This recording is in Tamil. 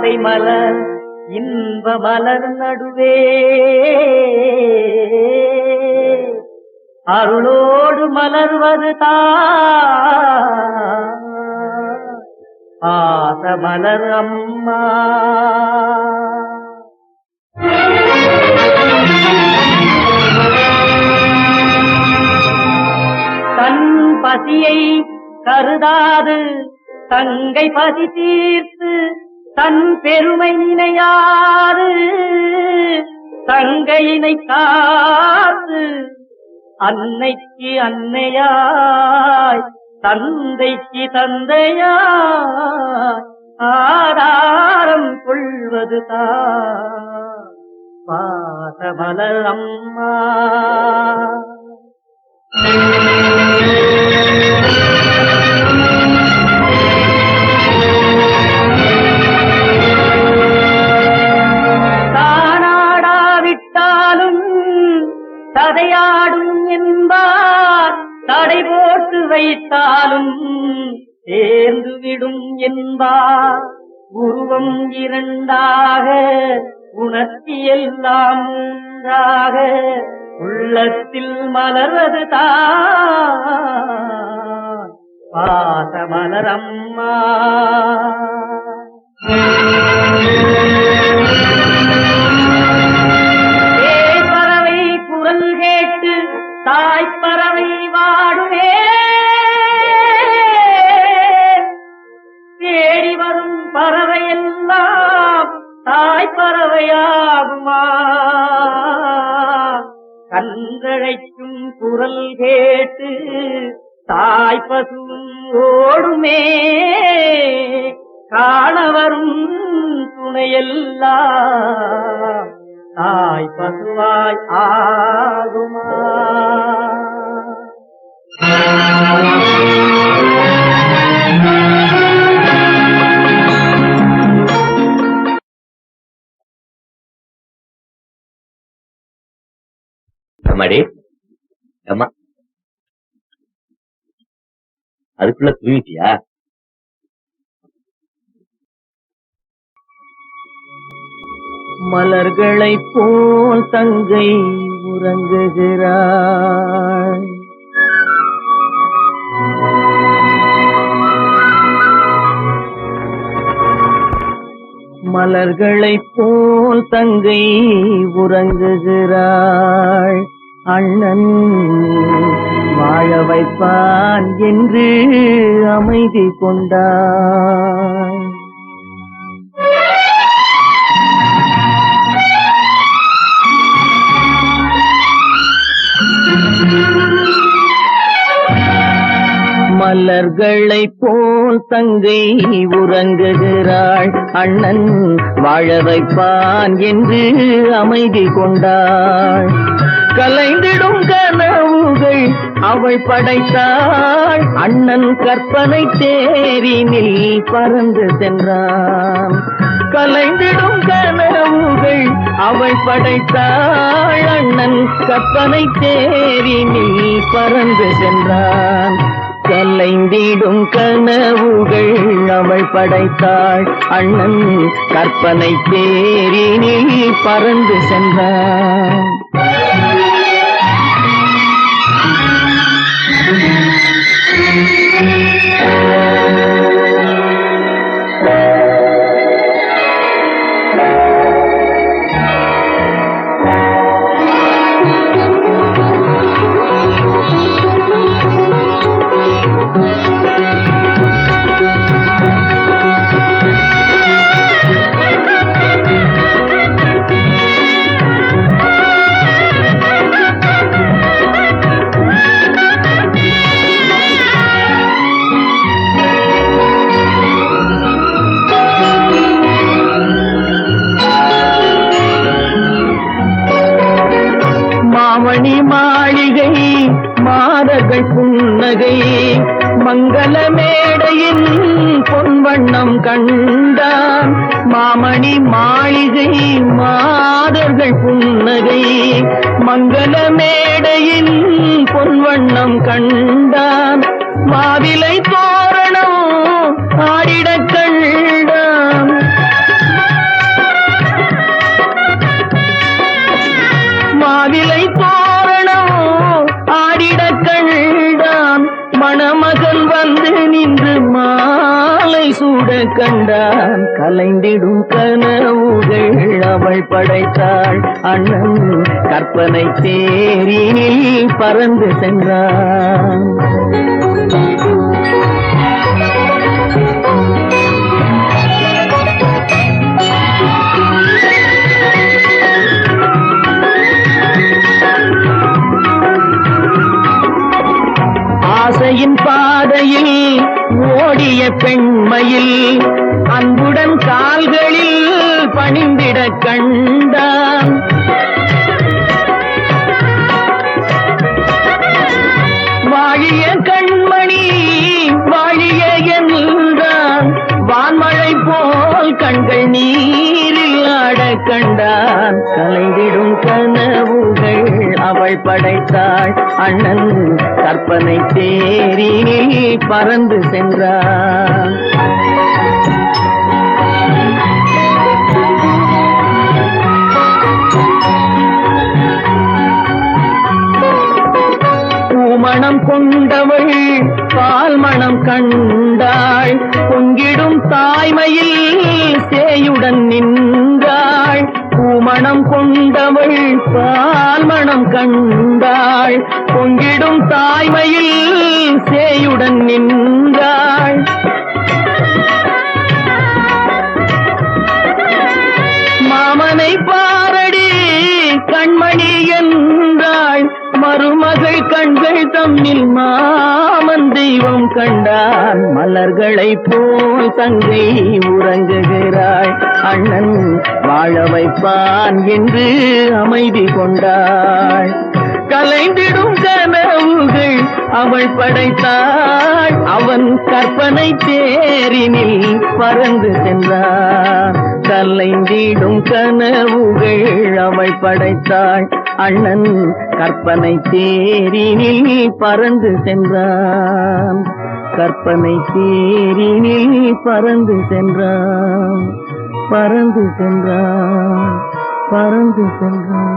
ஆசை மலர் இன்ப மலர் நடுவே. அருளோடு மலர்வது ஆச மலர் அம்மா. தன் பசியை கருதாது தங்கை பசி தீர்த்து தன் பெருமை நினையாது தங்கையினை காத்து அன்னைக்கு அன்னையாய் தந்தைக்கு தந்தையாய் ஆதாரம் கொள்வது தான். பாசமலர் அம்மா. உருவம் இரண்டாக உணர்ச்சி எல்லாம் மூன்றாக உள்ளத்தில் மலர்வது பாசமலரம்மா கன்றழைக்கும் குரல் கேட்டு தாய்ப்பசும் ஓடுமே. காணவரும் துணையெல்லாம் தாய் பசுவாய் ஆகுமா? அதுக்குள்ள தூங்கிட்டியா? மலர்களை போல் தங்கை உறங்குகிறாள். மலர்களை போல் தங்கை உறங்குகிறாள். அண்ணன் வாழ வைப்பான் என்று அமைதி கொண்டாள் மலர்களை போல் தங்கை உறங்குகிறாள். அண்ணன் வாழ வைப்பான் என்று அமைதி கொண்டாள். கலைந்திடும் கனவுகள் அவள் படைத்தாள். அண்ணன் கற்பனை தேரினில் பறந்து சென்றான். கலைந்திடும் கனவுகள் அவள் படைத்தாள். அண்ணன் கற்பனை தேரினில் பறந்து சென்றான். கலைந்திடும் கனவுகள் அவள் படைத்தாள். அண்ணன் கற்பனை தேரினில் பறந்து சென்றான். மணி மாளிகை மாதர்கள் புன்னகை மங்கள மேடையின் பொன்வண்ணம் கண்டான். மாமணி மாளிகை மாதர்கள் புன்னகை மங்கள மேடையின் பொன்வண்ணம் கண்டான். மாவி கண்டான். கலைந்திடும் கனவுகள் அவள் படைத்தாள். அண்ணன் கற்பனை தேரினில் பறந்து சென்றான். பாதையில் ஓடிய பெண்மையில் அன்புடன் கால்களில் பணிந்திட கண்டான். வாழிய கண்மணி வாழிய என்றான். வான்மழை போல் கண்கள் நீரில் ஆட கண்டான். கலைந்திடும் கனவு அவள் படைத்தாள் அண்ணன் கற்பனை தேரி பறந்து சென்றான் மணம் கொண்டவள் பால் மணம் கண்டாள். பொங்கிடும் தாய்மையில் சேயுடன் நின்று மனம் கொண்டவள் பால் மனம் கண்டாள். பொங்கிடும் தாய்மையில் சேயுடன் நின்றாள். மாமனை பாரடி கண்மணி என்றாள். கண்கள் தம்மில் மாமன் தெய்வம் கண்டான். மலர்களை போல் தங்கை உறங்குகிறாய். அண்ணன் வாழ வைப்பான் என்று அமைதி கொண்டாள். கலைந்திடும் கனவுகள் அவள் படைத்தாள். அவன் கற்பனை தேரினில் பறந்து சென்றான். கலைந்திடும் கனவுகள் அவள் படைத்தாள். அண்ணன் கற்பனை தேரினில் பறந்து சென்றான். கற்பனை தேரினில் பறந்து சென்றான். பறந்து சென்றான். பறந்து சென்றான்.